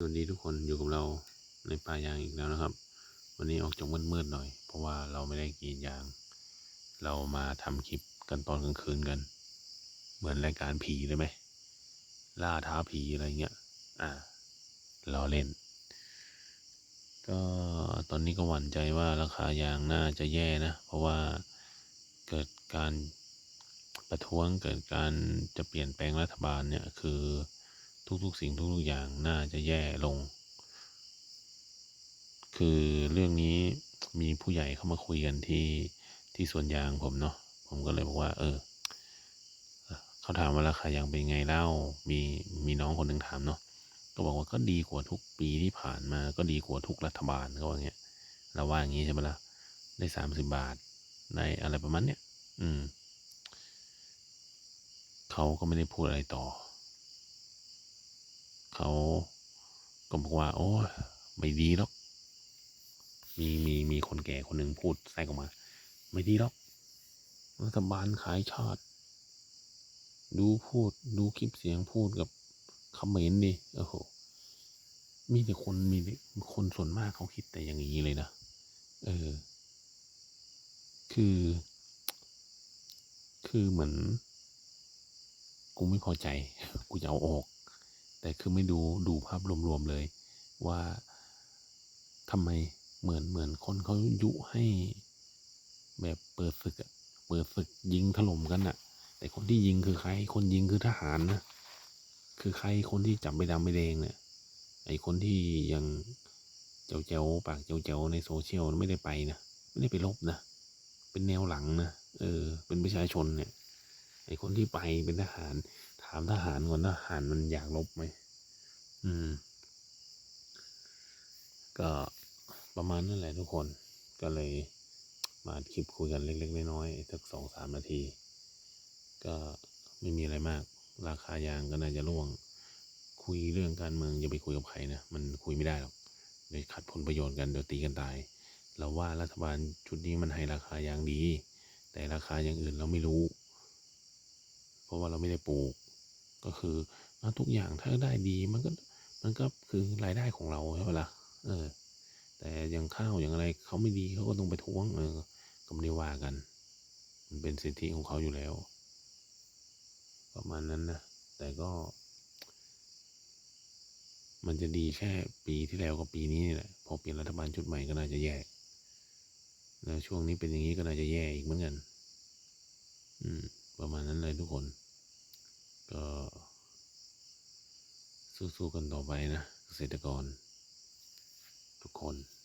สวัสดีทุกคนอยู่กับเราในป่ายางอีกแล้วนะครับ วันนี้ออกจากมืดๆหน่อย เพราะว่าเราไม่ได้กรีดยาง เรามาทำคลิปกันตอนกลางคืนกัน เหมือนรายการผีเลยไหมล่าท้าผีอะไรเงี้ยอ่าเราเล่น ก็ตอนนี้ก็หวั่นใจว่าราคายางน่าจะแย่นะ เพราะว่าเกิดการประท้วงเกิดการจะเปลี่ยนแปลงรัฐบาลเนี่ยคือ ทุกๆสิ่งทุกๆอย่างน่าจะแย่ลง คือเรื่องนี้มีผู้ใหญ่เข้ามาคุยกันที่ที่สวนยางผมเนาะผมก็เลยบอกว่า เออเขาถามว่าราคายางเป็นไงเล่ามีมีน้องคนหนึ่งถามเนาะก็บอกว่าก็ดีกว่าทุกปีที่ผ่านมาก็ดีกว่าทุกรัฐบาลก็ว่าอย่างเงี้ยเราว่าอย่างงี้ใช่ไหมล่ะได้สามสิบาทได้อะไรประมาณเนี้ยอืม เขาก็ไม่ได้พูดอะไรต่อ เขาก็บอกว่า โอ้ไม่ดีหรอก มีมีมีคนแก่คนหนึ่งพูดแทรกออกมา ไม่ดีหรอก รัฐบาลขายชาติ ดูพูดดูคลิปเสียงพูดกับคอมเมนต์ดิโอ้โห มีแต่คนมีคนส่วนมากเขาคิดแต่อย่างนี้เลยนะ เออ คือ คือเหมือน กูไม่พอใจ กูจะเอาออก แต่คือไม่ดูดูภาพรวมๆเลยว่าทำไมเหมือนเหมือนคนเขายุให้แบบเปิดศึกอะเปิดศึกยิงถล่มกันอะแต่คนที่ยิงคือใคร คนยิงคือทหารนะ คือใครคนที่จับใบดำใบแดงเนี่ย ไอคนที่ยังเจ้าเจ้าปากเจ้าเจ้าในโซเชียลไม่ได้ไปนะ ไม่ได้ไปลบนะ เป็นแนวหลังนะ เออ เป็นประชาชนเนี่ย ไอคนที่ไปเป็นทหารามทหารก่อนทหารมันอยากลบไหม อืม ก็ประมาณนั่นแหละทุกคน ก็เลยมาคลิปคุยกันเล็กๆน้อยๆสักสองสามนาที ก็ไม่มีอะไรมาก ราคายางก็น่าจะร่วง คุยเรื่องการเมืองอย่าไปคุยกับใครนะ มันคุยไม่ได้หรอกเดี๋ยวขัดผลประโยชน์กันเดี๋ยวตีกันตาย เราว่ารัฐบาลชุดนี้มันให้ราคายางดี แต่ราคาอย่างอื่นเราไม่รู้ เพราะว่าเราไม่ได้ปลูก ก็คือเอาทุกอย่างถ้าได้ดีมันก็มันก็คือรายได้ของเราใช่ไหมล่ะเออ แต่อย่างข้าวอย่างอะไรเขาไม่ดีเขาก็ต้องไปท้วงเออก็ไม่ได้ว่ากัน มันเป็นสิทธิของเขาอยู่แล้ว ประมาณนั้นนะแต่ก็ มันจะดีแค่ปีที่แล้วกับปีนี้นี่แหละพอเปลี่ยนรัฐบาลชุดใหม่ก็น่าจะแย่แล้วช่วงนี้เป็นอย่างนี้ก็น่าจะแย่อีกเหมือนกัน อืม ประมาณนั้นเลยทุกคน ก็ สู้ๆกันต่อไปนะ เกษตรกร ทุกคน